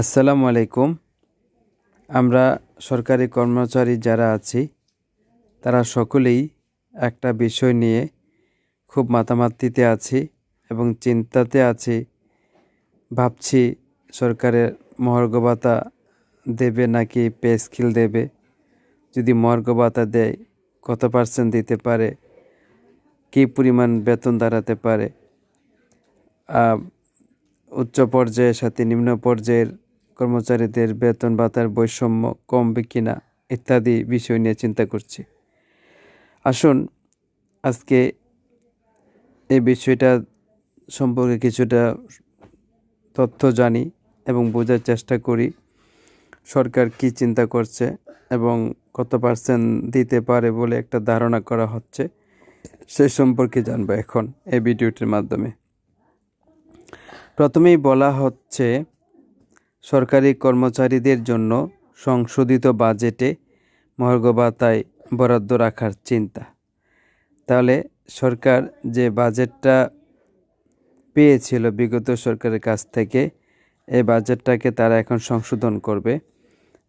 আসসালামু আলাইকুম। আমরা সরকারি কর্মচারী যারা আছি, তারা সকলেই একটা বিষয় নিয়ে খুব মাতামাতিতে আছি এবং চিন্তাতে আছি। ভাবছি সরকারের মহার্ঘ ভাতা দেবে নাকি পে স্কিল দেবে? যদি মহার্ঘ ভাতা দেয়, কত পার্সেন্ট দিতে পারে? কী পরিমাণ বেতন দাঁড়াতে পারে? উচ্চ পর্যায়ের সাথে নিম্ন পর্যায়ের কর্মচারীদের বেতন ভাতার বৈষম্য কমবে কিনা ইত্যাদি বিষয় নিয়ে চিন্তা করছি। আসুন, আজকে এই বিষয়টা সম্পর্কে কিছুটা তথ্য জানি এবং বোঝার চেষ্টা করি, সরকার কি চিন্তা করছে এবং কত পার্সেন্ট দিতে পারে বলে একটা ধারণা করা হচ্ছে, সে সম্পর্কে জানব এখন এই ভিডিওটির মাধ্যমে। প্রথমেই বলা হচ্ছে সরকারি কর্মচারীদের জন্য সংশোধিত বাজেটে মহার্ঘ ভাতায় বরাদ্দ রাখার চিন্তা। তাহলে সরকার যে বাজেটটা পেয়েছিল বিগত সরকারের কাছ থেকে, এই বাজেটটাকে তারা এখন সংশোধন করবে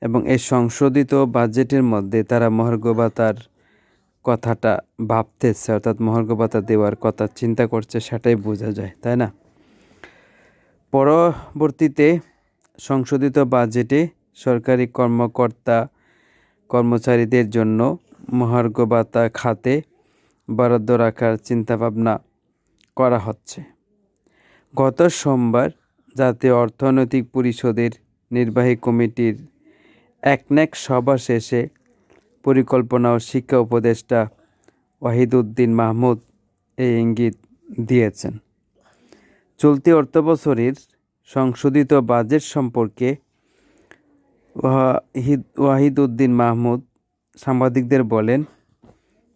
এবং এই সংশোধিত বাজেটের মধ্যে তারা মহার্ঘ ভাতার কথাটা ভাবতেছে, অর্থাৎ মহার্ঘ ভাতা দেওয়ার কথা চিন্তা করছে, সেটাই বোঝা যায়, তাই না? পরবর্তীতে সংশোধিত বাজেটে সরকারি কর্মকর্তা কর্মচারীদের জন্য মহার্ঘ ভাতা খাতে বরাদ্দ রাখার চিন্তাভাবনা করা হচ্ছে। গত সোমবার জাতীয় অর্থনৈতিক পরিষদের নির্বাহী কমিটির একনেক সভা শেষে পরিকল্পনা ও শিক্ষা উপদেষ্টা ওয়াহিদুদ্দিন মাহমুদ এই ইঙ্গিত দিয়েছেন। চলতি অর্থবছরের সংশোধিত বাজেট সম্পর্কে ওয়াহিদ ওয়াহিদুদ্দিন মাহমুদ সাংবাদিকদের বলেন,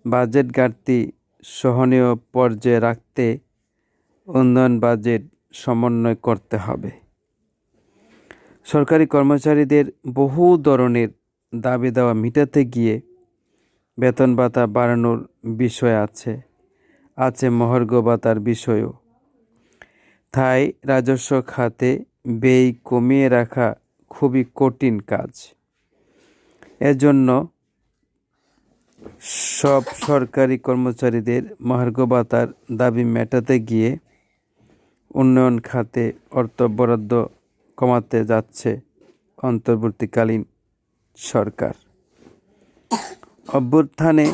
বাজেট ঘাটতি সহনীয় পর্যায়ে রাখতে উন্নয়ন বাজেট সমন্বয় করতে হবে। সরকারি কর্মচারীদের বহু ধরনের দাবি দেওয়া মিটাতে গিয়ে বেতন ভাতা বাড়ানোর বিষয় আছে আছে মহার্ঘ ভাতার বিষয়ও। তাই রাজস্ব খাতে ব্যয় কমিয়ে রাখা খুবই কঠিন কাজ। এজন্য সব সরকারি কর্মচারীদের মহার্ঘ ভাতার দাবি মেটাতে গিয়ে উন্নয়ন খাতে অর্থ বরাদ্দ কমাতে যাচ্ছে অন্তর্বর্তীকালীন সরকার। অভ্যুত্থানে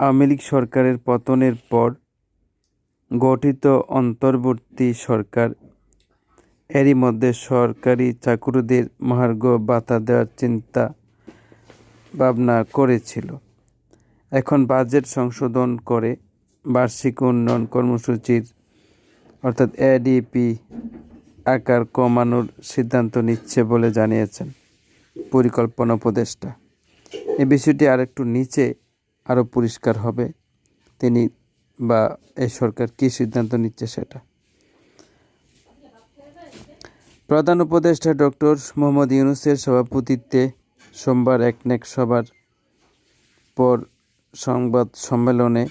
আওয়ামী লীগ সরকারের পতনের পর গঠিত অন্তর্বর্তী সরকার। এরই মধ্যে সরকারি চাকুরিদের মহার্ঘ ভাতা দেওয়ার চিন্তা ভাবনা করেছিল। এখন বাজেট সংশোধন করে বার্ষিক উন্নয়ন কর্মসূচির, অর্থাৎ এডিপি আকার কমানোর সিদ্ধান্ত নিচ্ছে বলে জানিয়েছেন পরিকল্পনা উপদেষ্টা। এই বিষয়টি আরেকটু নিচে আরও পরিষ্কার হবে। তিনি বা এই সরকার কী সিদ্ধান্ত নিচ্ছে সেটা? প্রধান উপদেষ্টা ডক্টর মোহাম্মদ ইউনুসের সভাপতিত্বে সোমবার একনেক সভার পর সংবাদ সম্মেলনে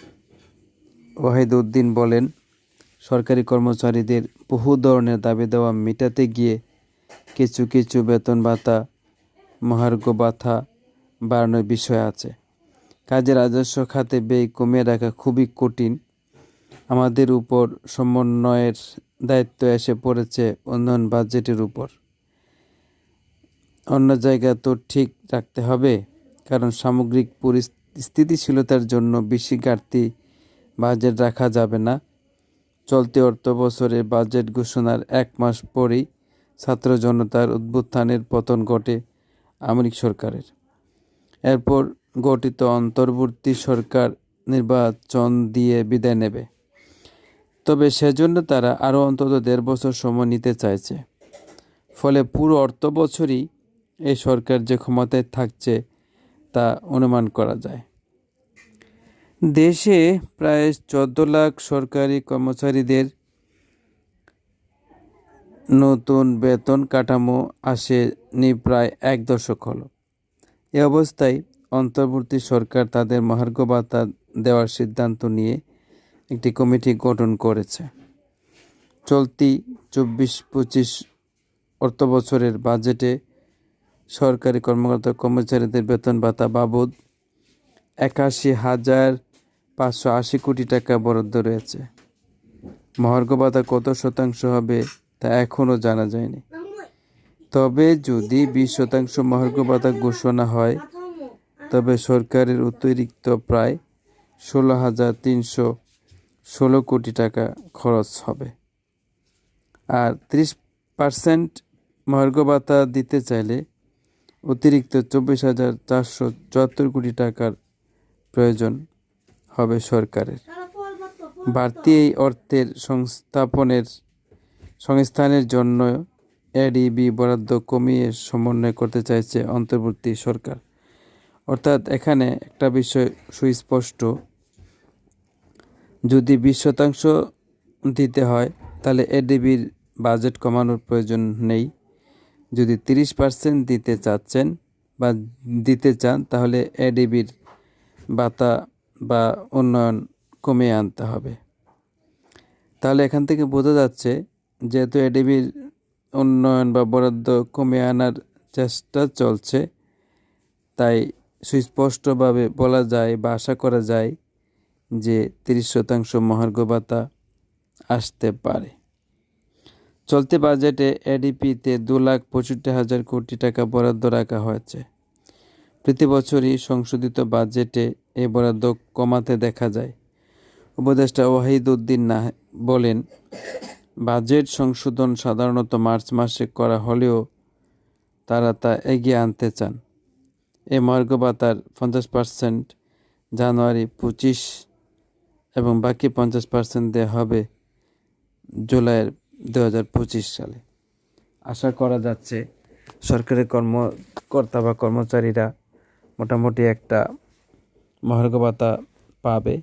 ওয়াহিদউদ্দিন বলেন, সরকারি কর্মচারীদের বহু ধরনের দাবি দেওয়া মেটাতে গিয়ে কিছু কিছু বেতন ভাতা মহার্ঘ ভাতা বাড়ানোর বিষয় আছে। কাজে রাজস্ব খাতে ব্যয় কমিয়ে রাখা খুবই কঠিন। আমাদের উপর সমন্বয়ের দায়িত্ব এসে পড়েছে উন্নয়ন বাজেটের উপর। অন্য জায়গা তো ঠিক রাখতে হবে, কারণ সামগ্রিক পরিস্থিতিশীলতার জন্য বেশি ঘাটতি বাজেট রাখা যাবে না। চলতি অর্থ বছরে বাজেট ঘোষণার এক মাস পরেই ছাত্র জনতার উদ্বুত্থানের পতন ঘটে আমেরিক সরকারের। এরপর গঠিত অন্তর্বর্তী সরকার নির্বাচন দিয়ে বিদায় নেবে। তবে সেজন্য তারা আরও অন্তত দেড় বছর সময় নিতে চাইছে। ফলে পুরো অর্থ বছরই এই সরকার যে ক্ষমতায় থাকছে তা অনুমান করা যায়। দেশে প্রায় চোদ্দ লাখ সরকারি কর্মচারীদের নতুন বেতন কাঠামো আসেনি প্রায় এক দশক হলো। এ অবস্থায় অন্তর্বর্তী সরকার তাদের মহার্ঘ ভাতা দেওয়ার সিদ্ধান্ত নিয়ে একটি কমিটি গঠন করেছে। চলতি চব্বিশ পঁচিশ অর্থ বছরের বাজেটে সরকারি কর্মকর্তা কর্মচারীদের বেতন ভাতা বাবদ একাশি হাজার পাঁচশো আশি কোটি টাকা বরাদ্দ রয়েছে। মহার্ঘ ভাতা কত শতাংশ হবে তা এখনও জানা যায়নি। তবে যদি বিশ শতাংশ মহার্ঘ ভাতা ঘোষণা হয় তবে সরকারের অতিরিক্ত প্রায় ষোলো হাজার তিনশো ষোলো কোটি টাকা খরচ হবে। আর ত্রিশ পার্সেন্ট মহার্ঘ ভাতা দিতে চাইলে অতিরিক্ত চব্বিশ হাজার চারশো চুয়াত্তর কোটি টাকার প্রয়োজন হবে সরকারের। বাড়তি এই অর্থের সংস্থাপনের, সংস্থানের জন্য এডিবি বরাদ্দ কমিয়ে সমন্বয় করতে চাইছে অন্তর্বর্তী সরকার। অর্থাৎ এখানে একটা বিষয় সুস্পষ্ট। যদি বিশ শতাংশ দিতে হয়, তাহলে এডিবির বাজেট কমানোর প্রয়োজন নেই। যদি তিরিশ পার্সেন্ট দিতে চাচ্ছেন বা দিতে চান, তাহলে এডিবির বাতা বা উন্নয়ন কমিয়ে আনতে হবে। তাহলে এখান থেকে বোঝা যাচ্ছে, যেহেতু এডিবির উন্নয়ন বা বরাদ্দ কমিয়ে আনার চেষ্টা চলছে, তাই সুস্পষ্টভাবে বলা যায় বা আশা করা যায় যে তিরিশ শতাংশ মহার্ঘ ভাতা আসতে পারে। চলতি বাজেটে এডিপিতে দু লাখ পঁয়ষট্টি হাজার কোটি টাকা বরাদ্দ রাখা হয়েছে। প্রতি বছরই সংশোধিত বাজেটে এ বরাদ্দ কমাতে দেখা যায়। উপদেষ্টা ওয়াহিদ উদ্দিন না বলেন, বাজেট সংশোধন সাধারণত মার্চ মাসে করা হলেও তারা তা এগিয়ে আনতে চান। এই মর্গ ভাতার পঞ্চাশ পার্সেন্ট জানুয়ারি পঁচিশ, এবং বাকি পঞ্চাশ পার্সেন্ট দেওয়া হবে জুলাইয়ের দু হাজার পঁচিশ সালে। আশা করা যাচ্ছে সরকারি কর্মকর্তা বা কর্মচারীরা মোটামুটি একটা মহার্ঘ ভাতা পাবে।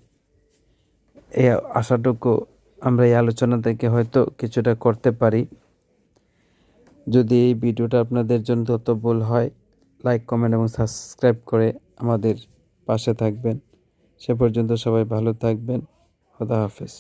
এই আশাটুকু আমরা এই আলোচনা থেকে হয়তো কিছুটা করতে পারি। যদি এই ভিডিওটা আপনাদের জন্য তত ভুল হয় লাইক কমেন্ট এবং সাবস্ক্রাইব করে আমাদের পাশে থাকবেন। সে পর্যন্ত সবাই ভালো থাকবেন। খোদা হাফেজ।